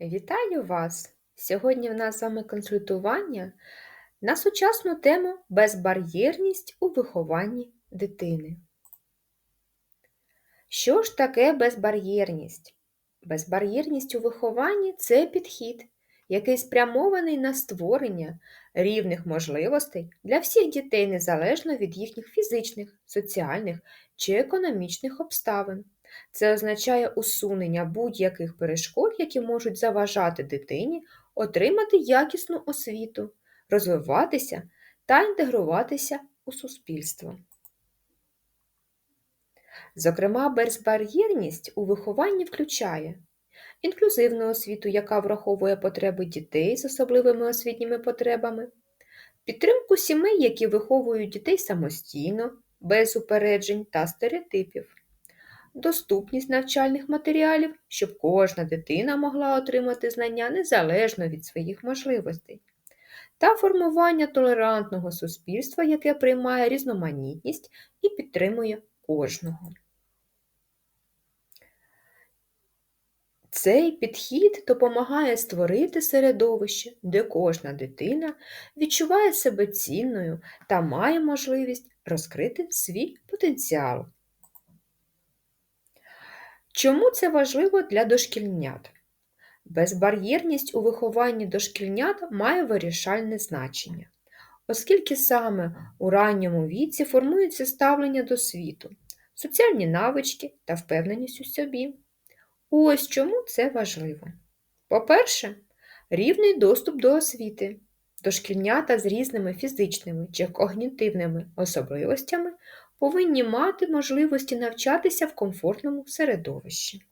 Вітаю вас! Сьогодні в нас з вами консультування на сучасну тему безбар'єрність у вихованні дитини. Що ж таке безбар'єрність? Безбар'єрність у вихованні це підхід, який спрямований на створення рівних можливостей для всіх дітей незалежно від їхніх фізичних, соціальних чи економічних обставин. Це означає усунення будь-яких перешкод, які можуть заважати дитині отримати якісну освіту, розвиватися та інтегруватися у суспільство. Зокрема, безбар'єрність у вихованні включає інклюзивну освіту, яка враховує потреби дітей з особливими освітніми потребами, підтримку сімей, які виховують дітей самостійно, без упереджень та стереотипів доступність навчальних матеріалів, щоб кожна дитина могла отримати знання незалежно від своїх можливостей, та формування толерантного суспільства, яке приймає різноманітність і підтримує кожного. Цей підхід допомагає створити середовище, де кожна дитина відчуває себе цінною та має можливість розкрити свій потенціал. Чому це важливо для дошкільнят? Безбар'єрність у вихованні дошкільнят має вирішальне значення, оскільки саме у ранньому віці формується ставлення до світу, соціальні навички та впевненість у собі. Ось чому це важливо. По-перше, рівний доступ до освіти. Дошкільнята з різними фізичними чи когнітивними особливостями повинні мати можливості навчатися в комфортному середовищі.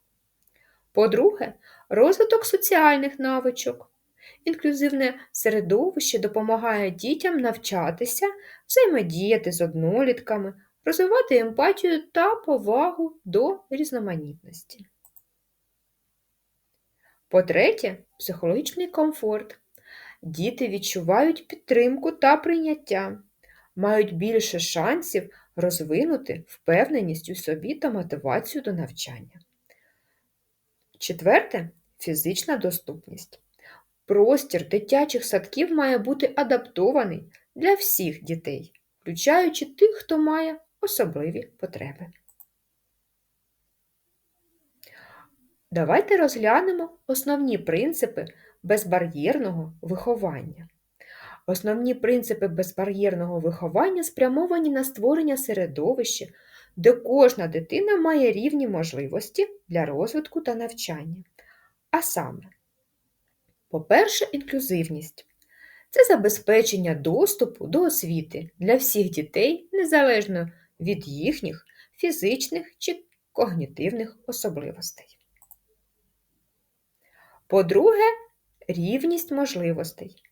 По-друге, розвиток соціальних навичок. Інклюзивне середовище допомагає дітям навчатися, взаємодіяти з однолітками, розвивати емпатію та повагу до різноманітності. По-третє, психологічний комфорт. Діти відчувають підтримку та прийняття, мають більше шансів розвинути впевненість у собі та мотивацію до навчання. Четверте фізична доступність. Простір дитячих садків має бути адаптований для всіх дітей, включаючи тих, хто має особливі потреби. Давайте розглянемо основні принципи безбар'єрного виховання. Основні принципи безбар'єрного виховання спрямовані на створення середовища, де кожна дитина має рівні можливості для розвитку та навчання. А саме, по-перше, інклюзивність це забезпечення доступу до освіти для всіх дітей незалежно від їхніх фізичних чи когнітивних особливостей. По-друге, рівність можливостей.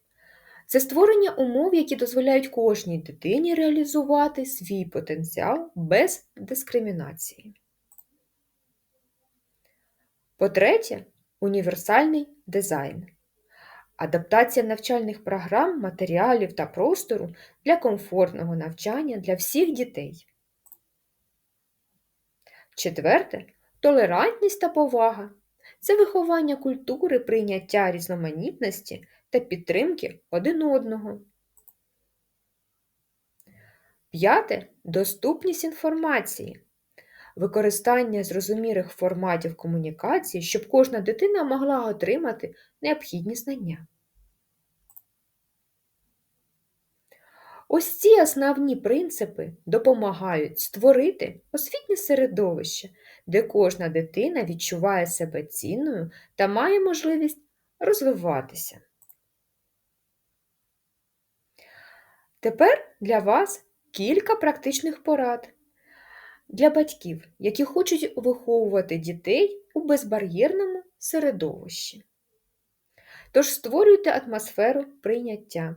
Це створення умов, які дозволяють кожній дитині реалізувати свій потенціал без дискримінації. По-третє, універсальний дизайн. Адаптація навчальних програм, матеріалів та простору для комфортного навчання для всіх дітей. Четверте толерантність та повага. Це виховання культури прийняття різноманітності та підтримки один одного. П'яте доступність інформації. Використання зрозумілих форматів комунікації, щоб кожна дитина могла отримати необхідні знання. Ось ці основні принципи допомагають створити освітнє середовище, де кожна дитина відчуває себе цінною та має можливість розвиватися. Тепер для вас кілька практичних порад для батьків, які хочуть виховувати дітей у безбар'єрному середовищі. Тож створюйте атмосферу прийняття,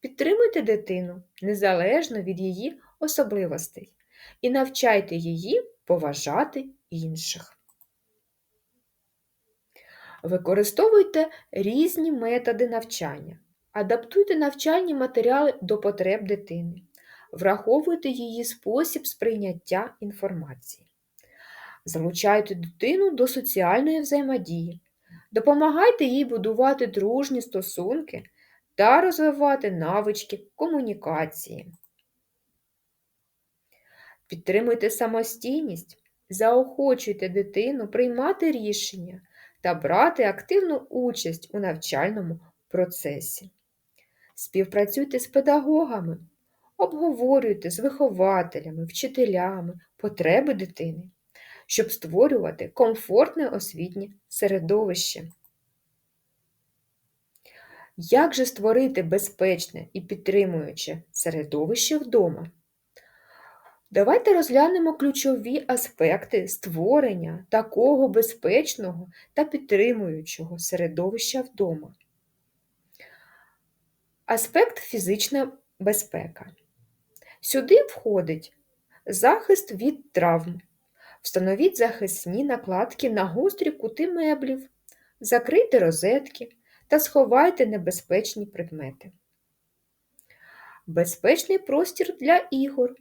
підтримуйте дитину незалежно від її особливостей і навчайте її поважати інших. Використовуйте різні методи навчання. Адаптуйте навчальні матеріали до потреб дитини. Враховуйте її спосіб сприйняття інформації. Залучайте дитину до соціальної взаємодії. Допомагайте їй будувати дружні стосунки та розвивати навички комунікації. Підтримуйте самостійність, заохочуйте дитину приймати рішення та брати активну участь у навчальному процесі. Співпрацюйте з педагогами, обговорюйте з вихователями, вчителями потреби дитини, щоб створювати комфортне освітнє середовище. Як же створити безпечне і підтримуюче середовище вдома? Давайте розглянемо ключові аспекти створення такого безпечного та підтримуючого середовища вдома. Аспект фізична безпека. Сюди входить захист від травм. Встановіть захисні накладки на гострі кути меблів, закрийте розетки та сховайте небезпечні предмети. Безпечний простір для ігор.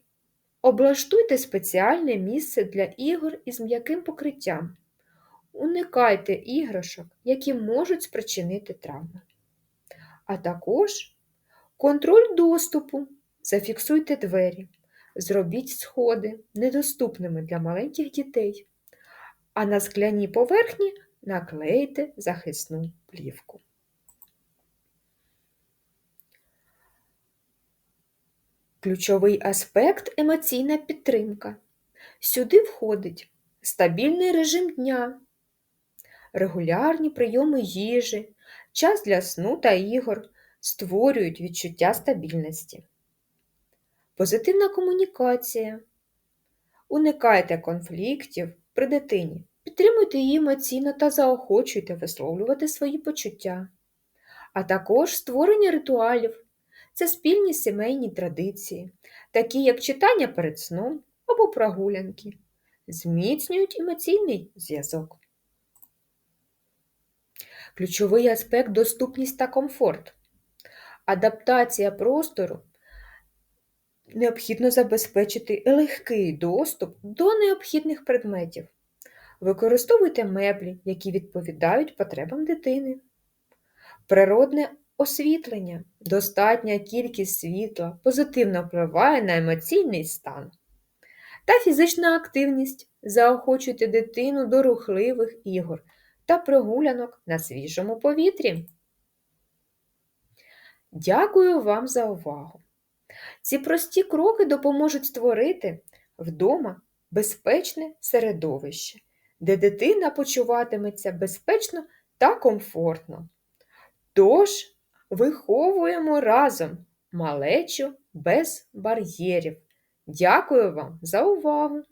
Облаштуйте спеціальне місце для ігор із м'яким покриттям. Уникайте іграшок, які можуть спричинити травми. А також контроль доступу. Зафіксуйте двері, зробіть сходи недоступними для маленьких дітей, а на скляній поверхні наклейте захисну плівку. Ключовий аспект емоційна підтримка. Сюди входить стабільний режим дня, регулярні прийоми їжі, час для сну та ігор створюють відчуття стабільності. Позитивна комунікація. Уникайте конфліктів при дитині. Підтримуйте її емоційно та заохочуйте висловлювати свої почуття, а також створення ритуалів це спільні сімейні традиції, такі як читання перед сном або прогулянки, зміцнюють емоційний зв'язок. Ключовий аспект доступність та комфорт. Адаптація простору необхідно забезпечити легкий доступ до необхідних предметів. Використовуйте меблі, які відповідають потребам дитини. Природне освітлення, достатня кількість світла позитивно впливає на емоційний стан. Та фізична активність заохочуйте дитину до рухливих ігор та прогулянок на свіжому повітрі. Дякую вам за увагу! Ці прості кроки допоможуть створити вдома безпечне середовище, де дитина почуватиметься безпечно та комфортно. Тож, виховуємо разом малечу без бар'єрів. Дякую вам за увагу!